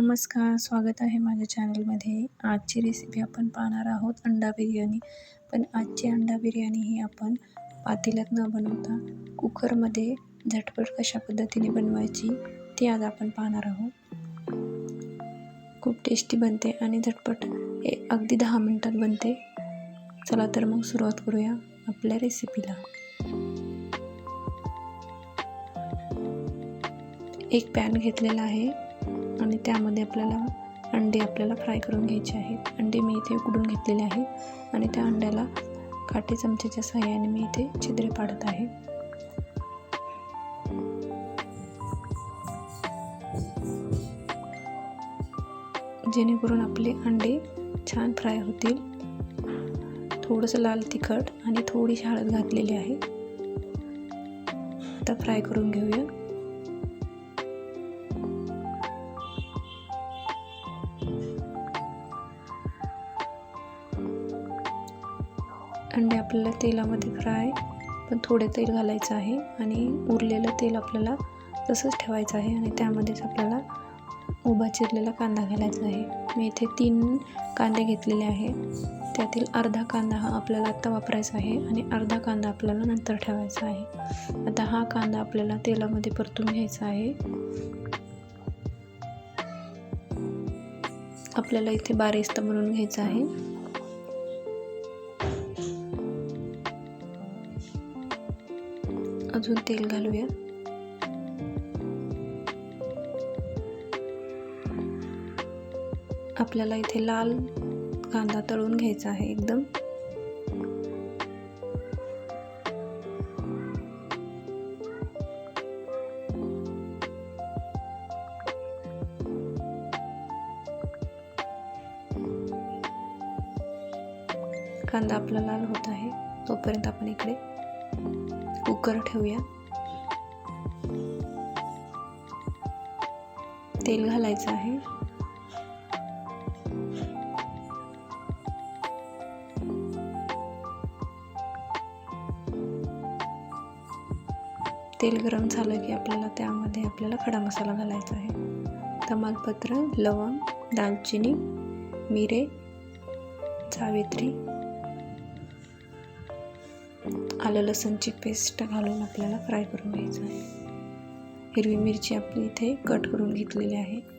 नमस्कार स्वागत आहे माझ्या चॅनलमध्ये. आजची रेसिपी आपण पाहणार आहोत अंडा बिर्याणी. पण आजची अंडा बिर्याणी ही आपण पातेल्यात न बनवता कुकरमध्ये झटपट कशा पद्धतीने बनवायची ती आज आपण पाहणार आहोत. खूप टेस्टी बनते आणि झटपट हे अगदी दहा मिनटात बनते. चला तर मग सुरुवात करूया आपल्या रेसिपीला एक पॅन घेतलेला आहे. आणि त्यामध्ये आपल्याला अंडे आपल्याला फ्राय करून घ्यायचे आहेत. अंडे मी इथे उकडून घेतलेले आहे आणि त्या अंड्याला काटे चमच्याच्या सहाय्याने मी इथे छिद्रे पाडत आहे. जेणेकरून आपले अंडे छान फ्राय होतील. थोडंसं लाल तिखट आणि थोडीशी हळद घातलेली आहे. आता फ्राय करून घेऊया. अंडे आपल्याला तेलामध्ये फ्राय पण थोडे तेल घालायचं आहे आणि उरलेलं तेल आपल्याला तसंच ठेवायचं आहे आणि त्यामध्येच आपल्याला उभा चिरलेला कांदा घालायचा आहे. मी इथे तीन कांदे घेतलेले आहे. त्यातील अर्धा कांदा हा आपल्याला आत्ता वापरायचा आहे आणि अर्धा कांदा आपल्याला नंतर ठेवायचा आहे. आता हा कांदा आपल्याला तेलामध्ये परतून घ्यायचा आहे. आपल्याला इथे बारेस्त म्हणून घ्यायचं आहे. अजून तेल घालूया. आपल्याला इथे लाल कांदा तळून घ्यायचा आहे एकदम. कांदा आपला लाल होत आहे. तोपर्यंत आपण इकडे कुकर ठेवूया. तेल घालायचं आहे. तेल गरम झालं की आपल्याला त्यामध्ये आपल्याला खडा मसाला घालायचा आहे. तमालपत्र लवंग दालचिनी मिरे सावित्री आलं लसणची पेस्ट घालून आपल्याला फ्राय करून घ्यायचं आहे. हिरवी मिरची आपली इथे कट करून घेतलेली आहे.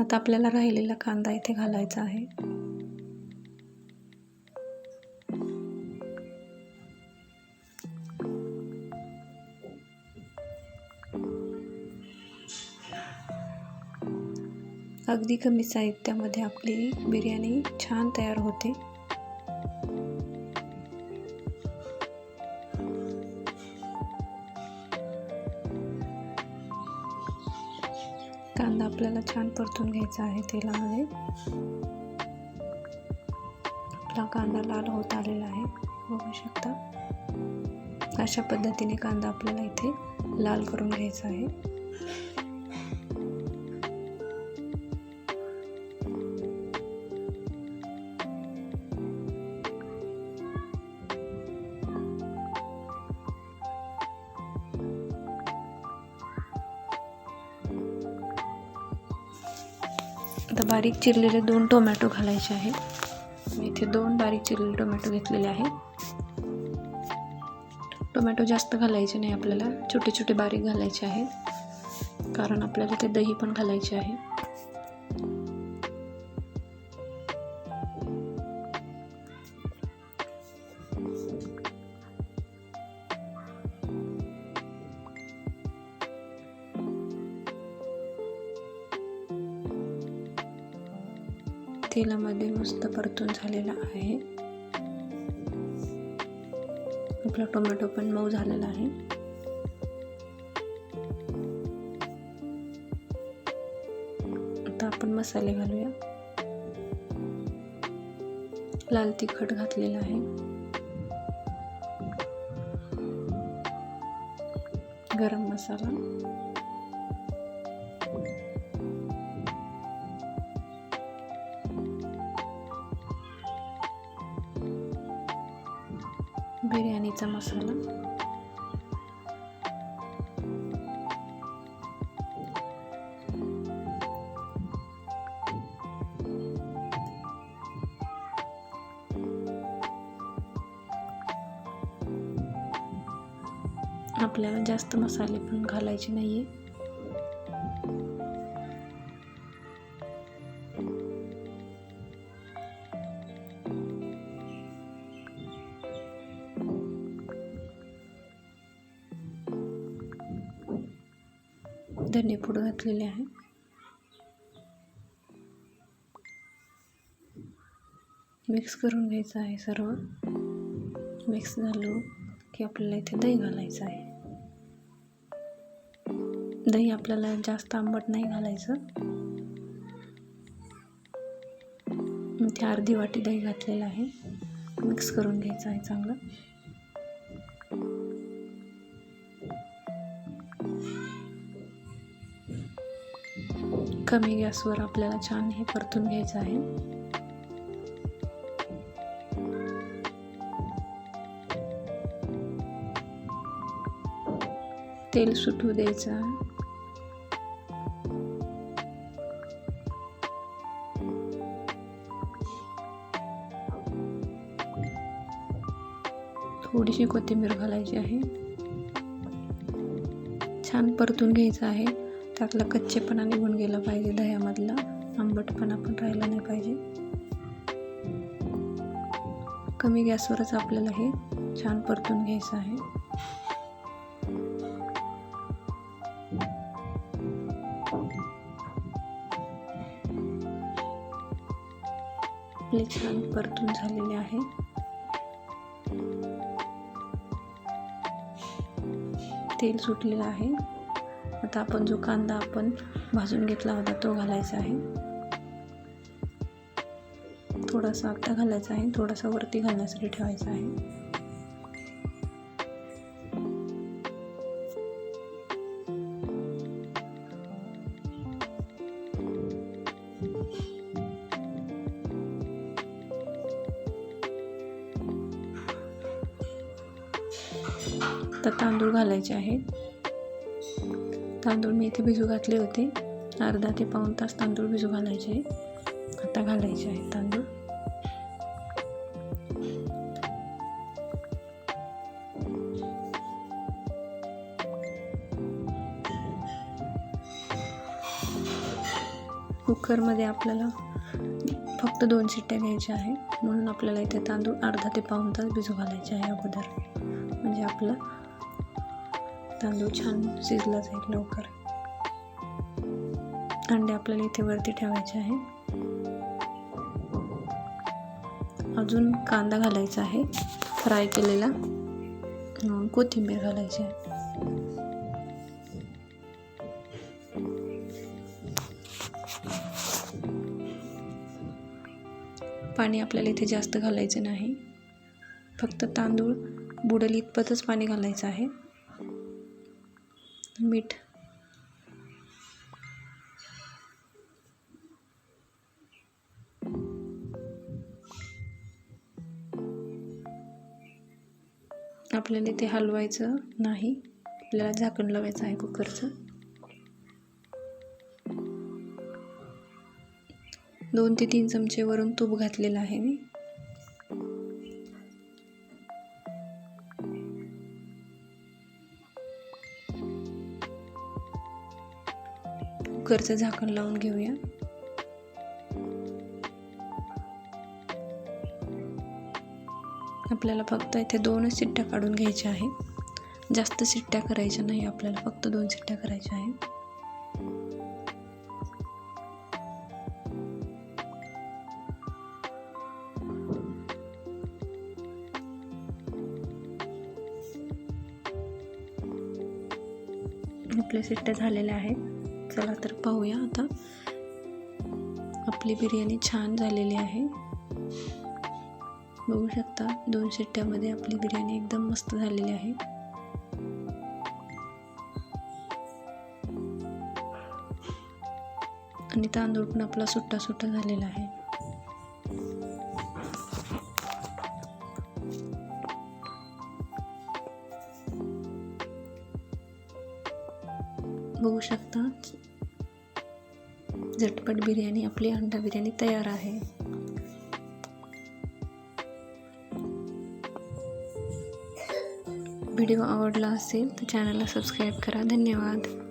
आता आपल्याला राहिलेला कांदा इथे घालायचा आहे. अगदी कमी साहित्यामध्ये आपली बिर्याणी छान तयार होते. कांदा आपल्याला छान परतून घ्यायचा आहे तेलामध्ये. आपला कांदा लाल होत आलेला आहे बघू शकता. अशा पद्धतीने कांदा आपल्याला इथे लाल करून घ्यायचा आहे. आता बारीक चिरलेले दोन टोमॅटो घालायचे आहेत मी इथे दोन बारीक चिरलेले टोमॅटो घेतलेले आहे. टोमॅटो जास्त घालायचे नाही आपल्याला छोटे छोटे बारीक घालायचे आहेत. कारण आपल्याला ते दही पण घालायचे आहे. तेलामध्ये मस्त परतून झालेला आहे. आपला टोमॅटो पण मऊ झालेला आहे. आता आपण मसाले घालूया. लाल तिखट घातलेला आहे. गरम मसाला. बिर्याणीचा मसाला आपल्याला जास्त मसाले पण घालायचे नाही आहे धनेपूड घातलेले आहे मिक्स करून घ्यायचं आहे सर्व. मिक्स झालं की आपल्याला इथे दही घालायचं आहे. दही आपल्याला जास्त आंबट नाही घालायचं. इथे अर्धी वाटी दही घातलेलं आहे. मिक्स करून घ्यायचं आहे चांगलं. कमी गॅसवर आपल्याला छान हे परतून घ्यायचं आहे. तेल सुटू द्यायचं थोडीशी कोथिंबीर घालायची आहे. छान परतून घ्यायचं आहे. त्यातला कच्चेपणा निघून गेला पाहिजे दह्यामधला. आंबटपणा पण राहिला नाही पाहिजे. कमी गॅसवरच आपल्याला हे छान परतून घ्यायचं आहे. आपले छान परतून झालेले आहे. तेल सुटलेलं आहे. आता आपण जो कांदा आपण भाजून घेतला होता तो घालायचा आहे. थोडासा आता घालायचा आहे. थोडासा वरती घालण्यासाठी ठेवायचा आहे. तर तांदूळ घालायचे आहेत. तांदूळ मी इथे भिजू घातले होते. अर्धा ते पाऊण तास तांदूळ भिजू घालायचे आता घालायचे आहेत तांदूळ. कुकरमध्ये आपल्याला फक्त दोन शिट्ट्या घ्यायच्या आहे. म्हणून आपल्याला इथे तांदूळ अर्धा ते पाऊण तास भिजू घालायचे आहे अगोदर. म्हणजे आपलं तांदूळ छान शिजला जाईल लवकर. अंडे आपल्याला इथे वरती ठेवायचे आहे अजून कांदा घालायचा आहे फ्राय केलेला. कोथिंबीर घालायची आहे. पाणी आपल्याला इथे जास्त घालायचं नाही. फक्त तांदूळ बुडल इतपतच पाणी घालायचं आहे. मीठ. आपल्याला इथे हलवायचं नाही. आपल्याला झाकण लावायचं आहे कुकरचं. दोन ते तीन चमचे वरून तूप घातलेलं आहे मी. कुकरचं झाकण लावून घेऊया. आपल्याला फक्त इथे दोनच शिट्ट्या काढून घ्यायच्या आहेत. जास्त शिट्ट्या करायच्या नाही आपल्याला फक्त दोन शिट्ट्या करायच्या आहेत. आपल्या शिट्ट्या झालेल्या आहेत. चला तर पाहूया आता. आपली बिर्याणी छान झालेली आहे. बघू शकता दोन शिट्ट्यामध्ये आपली बिर्याणी एकदम मस्त झालेली आहे. आणि तांदूळ पण आपला सुट्टा सुट्टा झालेला आहे. बघू शकता झटपट बिर्याणी आपली अंडा बिर्याणी तयार आहे. व्हिडिओ आवडला असेल तर चॅनलला सबस्क्राईब करा. धन्यवाद.